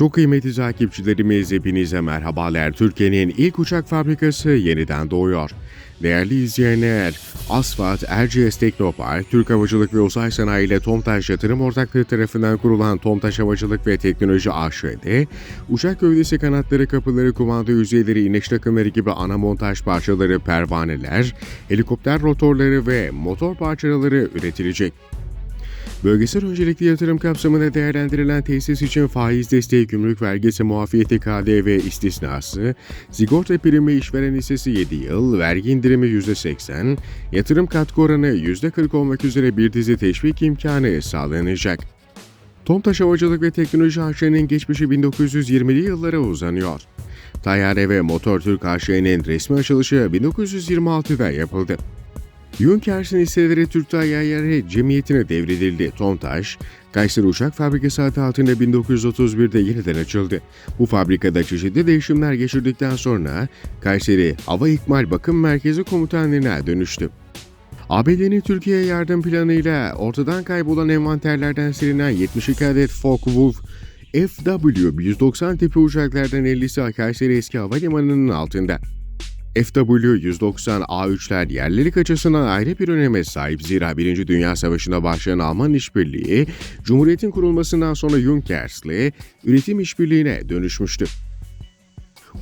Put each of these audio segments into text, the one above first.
Çok kıymetli takipçilerimiz hepinize merhabalar. Türkiye'nin ilk uçak fabrikası yeniden doğuyor. Değerli izleyenler, Asfalt Erciyes Teknopark, Türk Havacılık ve Uzay Sanayi ile Tomtaş Yatırım Ortaklığı tarafından kurulan Tomtaş Havacılık ve Teknoloji AŞ'de, uçak gövdesi kanatları, kapıları, kumanda yüzeyleri, iniş takımları gibi ana montaj parçaları, pervaneler, helikopter rotorları ve motor parçaları üretilecek. Bölgesel öncelikli yatırım kapsamında değerlendirilen tesis için faiz desteği, gümrük vergisi, muafiyeti KDV istisnası, sigorta primi işveren hissesi 7 yıl, vergi indirimi %80, yatırım katkı oranı %40 olmak üzere bir dizi teşvik imkanı sağlanacak. Tomtaş Havacılık ve Teknoloji AŞ'nin geçmişi 1920'li yıllara uzanıyor. Tayyare ve Motor Türk AŞ'nin resmi açılışı 1926'da yapıldı. Yunkers'in hisseleri Türk Tayyare Cemiyeti'ne devredildi. Tomtaş, Kayseri Uçak Fabrikası adı altında 1931'de yeniden açıldı. Bu fabrikada çeşitli değişimler geçirdikten sonra Kayseri Hava İkmal Bakım Merkezi Komutanlığı'na dönüştü. ABD'nin Türkiye yardım planıyla ortadan kaybolan envanterlerden silinen 72 adet Focke-Wulf FW-190 tipi uçaklardan 50'si Kayseri Eski Havalimanı'nın altında. FW-190A3'ler yerlilik açısından ayrı bir öneme sahip zira 1. Dünya Savaşı'nda başlayan Alman işbirliği, Cumhuriyet'in kurulmasından sonra Junkers'le üretim işbirliğine dönüşmüştü.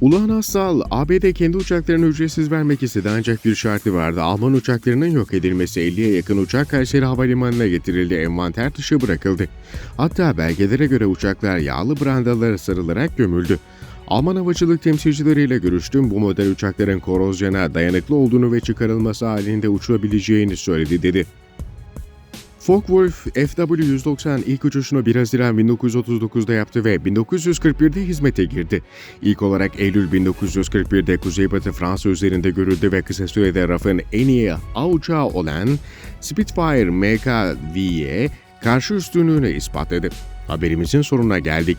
Uluhan Assal, ABD kendi uçaklarını ücretsiz vermek istedi ancak bir şartı vardı. Alman uçaklarının yok edilmesi 50'ye yakın uçak Kayseri Havalimanı'na getirildi, envanter dışı bırakıldı. Hatta belgelere göre uçaklar yağlı brandalara sarılarak gömüldü. Alman havacılık temsilcileriyle görüştüm. Bu model uçakların korozyona dayanıklı olduğunu ve çıkarılması halinde uçurabileceğini söyledi dedi. Focke-Wulf FW-190 ilk uçuşunu 1 Haziran 1939'da yaptı ve 1941'de hizmete girdi. İlk olarak Eylül 1941'de Kuzeybatı Fransa üzerinde görüldü ve kısa sürede RAF'ın en iyi A uçağı olan Spitfire MKV'ye karşı üstünlüğünü ispatladı. Haberimizin sonuna geldik.